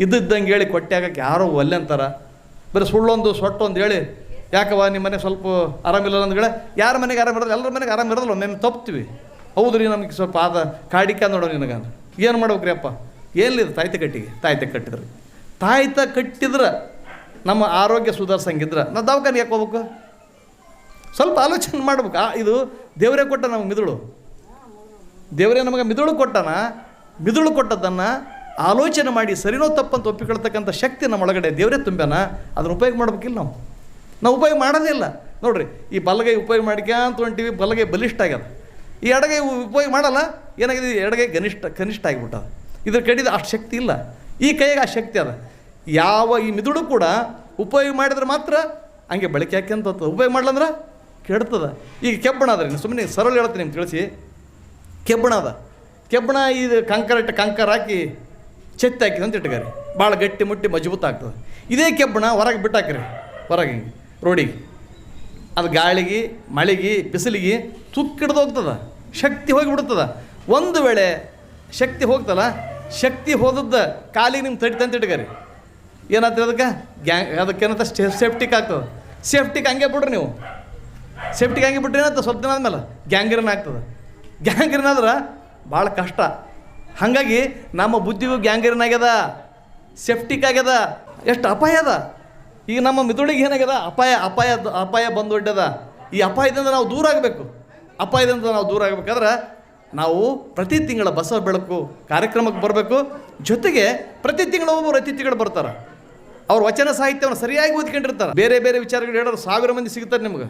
ಇದ್ದಿದ್ದಂಗೆ ಹೇಳಿ ಕೊಟ್ಟಾಗಕ್ಕೆ ಯಾರೋ ಒಲ್ಲೆ ಅಂತಾರ. ಬರೀ ಸುಳ್ಳೊಂದು ಸೊಟ್ಟೊಂದು ಹೇಳಿ. ಯಾಕವ ನಿಮ್ಮ ಮನೆ ಸ್ವಲ್ಪ ಆರಾಮಿಲ್ಲ ಅಂದ್ಗಳ ಯಾರ ಮನೆಗೆ ಆರಾಮ ಇರೋದು ಎಲ್ಲರ ಮನೆಗೆ ಆರಾಮ ಇರೋದಿಲ್ಲ ಒಮ್ಮೆ ತಪ್ತೀವಿ. ಹೌದು ರೀ ನಮಗೆ ಸ್ವಲ್ಪ ಆದ ಕಾಡಿಕ ನೋಡೋ ನಿನಗೆ ಏನು ಮಾಡ್ಬೇಕ್ರಿ ಅಪ್ಪ? ಏನಿಲ್ಲ ತಾಯ್ತ ಕಟ್ಟಿಗೆ, ತಾಯ್ತ ಕಟ್ಟಿದ್ರೆ. ತಾಯ್ತ ಕಟ್ಟಿದ್ರೆ ನಮ್ಮ ಆರೋಗ್ಯ ಸುಧಾರ್ಸಂಗಿದ್ರೆ ನಾವು ದವಾಖಾನೆ ಯಾಕೆ ಹೋಗ್ಬೇಕು? ಸ್ವಲ್ಪ ಆಲೋಚನೆ ಮಾಡ್ಬೇಕು. ಇದು ದೇವರೇ ಕೊಟ್ಟ ನಮಗೆ ಮಿದುಳು. ದೇವರೇ ನಮಗೆ ಮಿದುಳು ಕೊಟ್ಟನ, ಮಿದುಳು ಕೊಟ್ಟದ್ದನ್ನು ಆಲೋಚನೆ ಮಾಡಿ ಸರಿನೋ ತಪ್ಪಂತ ಒಪ್ಪಿಕೊಳ್ತಕ್ಕಂಥ ಶಕ್ತಿ ನಮ್ಮ ಒಳಗಡೆ ದೇವರೇ ತುಂಬ್ಯಾನ ಅದನ್ನು ಉಪಯೋಗ ಮಾಡ್ಬೇಕಿಲ್ಲ ನಾವು. ನಾವು ಉಪಯೋಗ ಮಾಡೋದೇ ಇಲ್ಲ. ನೋಡ್ರಿ, ಈ ಬಲಗೈ ಉಪಯೋಗ ಮಾಡ್ಕ್ಯಾಂತ ಹೊಂಟಿವಿ, ಬಲಗೈ ಬಲಿಷ್ಠ ಆಗ್ಯದ. ಈ ಎಡಗೈ ಉಪಯೋಗ ಮಾಡಲ್ಲ, ಏನಾಗಿದೆ, ಈ ಎಡಗೈ ಗನಿಷ್ಠ, ಕನಿಷ್ಠ ಆಗಿಬಿಟ್ಟದ. ಇದ್ರ ಕಡಿದ ಅಷ್ಟು ಶಕ್ತಿ ಇಲ್ಲ. ಈ ಕೈಗೆ ಆ ಶಕ್ತಿ ಅದ. ಯಾವ ಈ ಮಿದುಳು ಕೂಡ ಉಪಯೋಗ ಮಾಡಿದ್ರೆ ಮಾತ್ರ ಹಂಗೆ ಬಳಕೆ ಹಾಕ್ಯಂತ. ಉಪಯೋಗ ಮಾಡ್ಲಂದ್ರೆ ಕೆಡ್ತದ. ಈಗ ಕೆಬ್ಬಣ ಅದ್ರಿ ಸುಮ್ಮನೆ ಸರಳ ಹೇಳ್ತೀನಿ ನಿಮ್ಗೆ ತಿಳಿಸಿ. ಕೆಬ್ಬಣ ಅದ. ಕೆಬ್ಬಣ ಇದು ಕಂಕರ್ ಇಟ್ಟು ಕಂಕರ್ ಹಾಕಿ ಚೆತ್ತಿ ಹಾಕಿದಂತ ಇಟ್ಕರಿ. ಭಾಳ ಗಟ್ಟಿ ಮುಟ್ಟಿ ಮಜಬೂತ್ ಆಗ್ತದೆ. ಇದೇ ಕೆಬ್ಬಣ ಹೊರಗೆ ಬಿಟ್ಟಾಕ್ರಿ. ಹೊರಗೆ ಹಿಂಗೆ, ರೋಡಿಗೆ. ಅದು ಗಾಳಿಗೆ, ಮಳೆಗೆ, ಬಿಸಿಲಿಗೆ ತುಕ್ಕಿಡ್ದು ಹೋಗ್ತದ. ಶಕ್ತಿ ಹೋಗಿಬಿಡ್ತದ ಒಂದು ವೇಳೆ ಶಕ್ತಿ ಹೋಗ್ತಲ್ಲ, ಶಕ್ತಿ ಹೋದದ್ದು ಕಾಲಿಗೆ ನಿಮ್ಗೆ ತಡಿತಂತ ಇಟ್ಕರಿ. ಏನಾಗ್ತದೆ ಅದಕ್ಕೆ? ಗ್ಯಾ ಅದಕ್ಕೇನಂತ ಸೇಫ್ಟಿಕ್ ಆಗ್ತದೆ. ಸೇಫ್ಟಿಗೆ ಹಂಗೆ ಬಿಡ್ರಿ ನೀವು. ಸೇಫ್ಟಿಗೆ ಹಂಗೆ ಬಿಟ್ರೆ ಏನಂತ ಸ್ವಲ್ಪ ದಿನ ಆದ್ಮೇಲೆ ಗ್ಯಾಂಗ್ರಿನ್ ಆಗ್ತದೆ. ಗ್ಯಾಂಗ್ರಿನ್ ಆದ್ರೆ ಭಾಳ ಕಷ್ಟ. ಹಾಗಾಗಿ ನಮ್ಮ ಬುದ್ಧಿಗೂ ಗ್ಯಾಂಗರಿನ ಆಗ್ಯದ ಸೆಫ್ಟಿಕ್ ಆಗ್ಯದ, ಎಷ್ಟು ಅಪಾಯ ಅದ. ಈಗ ನಮ್ಮ ಮಿದುಳಿಗೆ ಏನಾಗ್ಯದ? ಅಪಾಯ ಅಪಾಯ ಅಪಾಯ ಬಂದು ಒಡ್ಡದ ಈ ಅಪಾಯದಿಂದ ನಾವು ದೂರ ಆಗಬೇಕು. ಅಪಾಯದಿಂದ ನಾವು ದೂರ ಆಗಬೇಕಾದ್ರೆ ನಾವು ಪ್ರತಿ ತಿಂಗಳ ಬಸವ ಬೆಳಕು ಕಾರ್ಯಕ್ರಮಕ್ಕೆ ಬರಬೇಕು. ಜೊತೆಗೆ ಪ್ರತಿ ತಿಂಗಳ ಒಬ್ಬರು ಅತಿಥಿಗಳು ಬರ್ತಾರೆ. ಅವ್ರ ವಚನ ಸಾಹಿತ್ಯವನ್ನು ಸರಿಯಾಗಿ ಓದ್ಕೊಂಡಿರ್ತಾರೆ. ಬೇರೆ ಬೇರೆ ವಿಚಾರಗಳು ಹೇಳೋರು ಸಾವಿರ ಮಂದಿ ಸಿಗ್ತಾರೆ ನಿಮ್ಗೆ.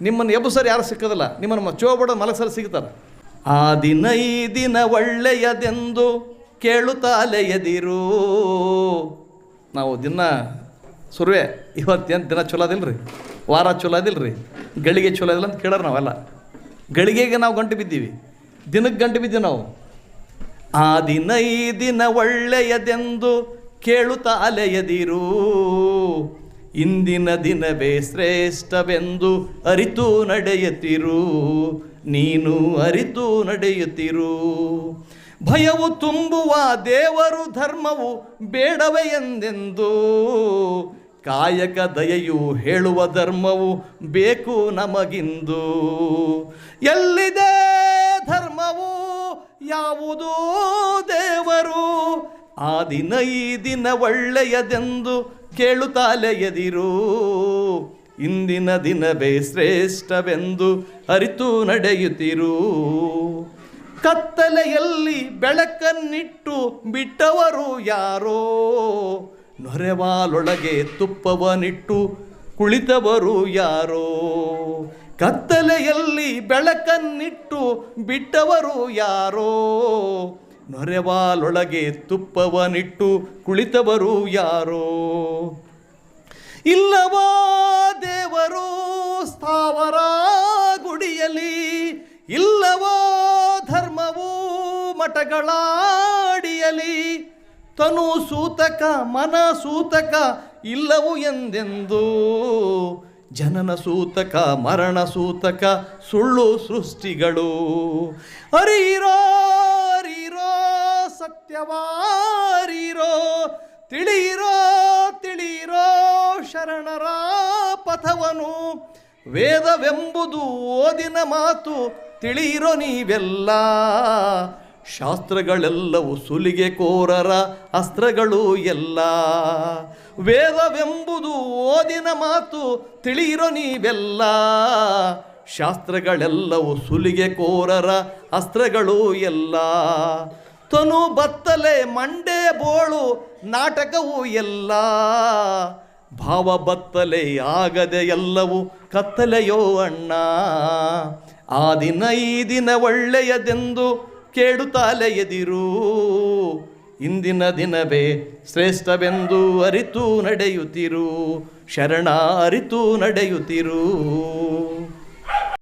ನಿಮ್ಮನ್ನು ಎಬ್ಬಸರು ಯಾರು ಸಿಕ್ಕೋದಿಲ್ಲ. ನಿಮ್ಮನ್ನು ಚೋಬಡ ಮಲಸರು ಸಿಗ್ತಾರೆ. ಆ ದಿನ ಈ ದಿನ ಒಳ್ಳೆಯದೆಂದು ಕೇಳುತ್ತಾ ಅಲೆಯದಿರು ನಾವು ದಿನ ಸುರುವೆ, ಇವತ್ತೇನು ದಿನ ಚಲೋ ಅದಿಲ್ರಿ? ವಾರ ಚಲೋ ಅದಿಲ್ರಿ? ಗಳಿಗೆ ಚಲೋ ಅದಿಲ್ಲ ಅಂತ ಕೇಳೋರು ನಾವೆಲ್ಲ. ಗಳಿಗೆಗೆ ನಾವು ಗಂಟು ಬಿದ್ದೀವಿ. ದಿನಕ್ಕೆ ಗಂಟು ಬಿದ್ದೀವಿ ನಾವು. ಆ ದಿನ ಈ ದಿನ ಒಳ್ಳೆಯದೆಂದು ಕೇಳುತ್ತಾ ಅಲೆಯದಿರು ಇಂದಿನ ದಿನವೇ ಶ್ರೇಷ್ಠವೆಂದು ಅರಿತು ನಡೆಯುತ್ತಿರು ನೀನು ಅರಿತು ನಡೆಯುತ್ತಿರು. ಭಯವು ತುಂಬುವ ದೇವರು ಧರ್ಮವು ಬೇಡವೇ ಎಂದೆಂದು. ಕಾಯಕ ದಯೆಯು ಹೇಳುವ ಧರ್ಮವು ಬೇಕು ನಮಗಿಂದು. ಎಲ್ಲಿದೆ ಧರ್ಮವು? ಯಾವುದೋ ದೇವರು? ಆ ದಿನ ಈ ದಿನ ಒಳ್ಳೆಯದೆಂದು ಕೇಳುತ್ತಾಲೆಯದಿರು ಇಂದಿನ ದಿನವೇ ಶ್ರೇಷ್ಠವೆಂದು ಅರಿತು ನಡೆಯುತ್ತಿರು. ಕತ್ತಲೆಯಲ್ಲಿ ಬೆಳಕನ್ನಿಟ್ಟು ಬಿಟ್ಟವರು ಯಾರೋ? ನೊರೆವಾಲೊಳಗೆ ತುಪ್ಪವನಿಟ್ಟು ಕುಳಿತವರು ಯಾರೋ? ಕತ್ತಲೆಯಲ್ಲಿ ಬೆಳಕನ್ನಿಟ್ಟು ಬಿಟ್ಟವರು ಯಾರೋ? ನೊರೆವಾಲೊಳಗೆ ತುಪ್ಪವನಿಟ್ಟು ಕುಳಿತವರು ಯಾರೋ? ಇಲ್ಲವೋ ದೇವರು ಸ್ಥಾವರ ಗುಡಿಯಲಿ ಇಲ್ಲವೋ ಧರ್ಮವು ಮಠಗಳಾಡಿಯಲಿ ತನು ಸೂತಕ, ಮನ ಸೂತಕ ಇಲ್ಲವು ಎಂದೆಂದು, ಜನನ ಸೂತಕ, ಮರಣ ಸೂತಕ, ಸುಳ್ಳು ಸೃಷ್ಟಿಗಳು. ಅರಿರೋ ಅರಿರೋ, ಸತ್ಯವಾರಿರೋ ತಿಳಿರೋ ಶರಣರ ಪಥವನು. ವೇದವೆಂಬುದು ಓದಿನ ಮಾತು ತಿಳಿಯಿರೋ ನೀವೆಲ್ಲ. ಶಾಸ್ತ್ರಗಳೆಲ್ಲವೂ ಸುಲಿಗೆ ಕೋರರ ಅಸ್ತ್ರಗಳು ಎಲ್ಲ. ವೇದವೆಂಬುದು ಓದಿನ ಮಾತು ತಿಳಿಯಿರೋ ನೀವೆಲ್ಲ. ಶಾಸ್ತ್ರಗಳೆಲ್ಲವೂ ಸುಲಿಗೆ ಕೋರರ ಅಸ್ತ್ರಗಳು ಎಲ್ಲ. ತನು ಬತ್ತಲೆ ಮಂಡೆ ಬೋಳು ನಾಟಕವು ಎಲ್ಲ. ಭಾವ ಬತ್ತಲೆ ಆಗದೆ ಎಲ್ಲವೂ ಕತ್ತಲೆಯೋ ಅಣ್ಣ. ಆ ದಿನ ಈ ದಿನ ಒಳ್ಳೆಯದೆಂದು ಕೇಳುತ್ತಾಲೆಯದಿರು ಇಂದಿನ ದಿನವೇ ಶ್ರೇಷ್ಠವೆಂದು ಅರಿತು ನಡೆಯುತ್ತಿರು. ಶರಣ ಅರಿತು ನಡೆಯುತ್ತಿರು.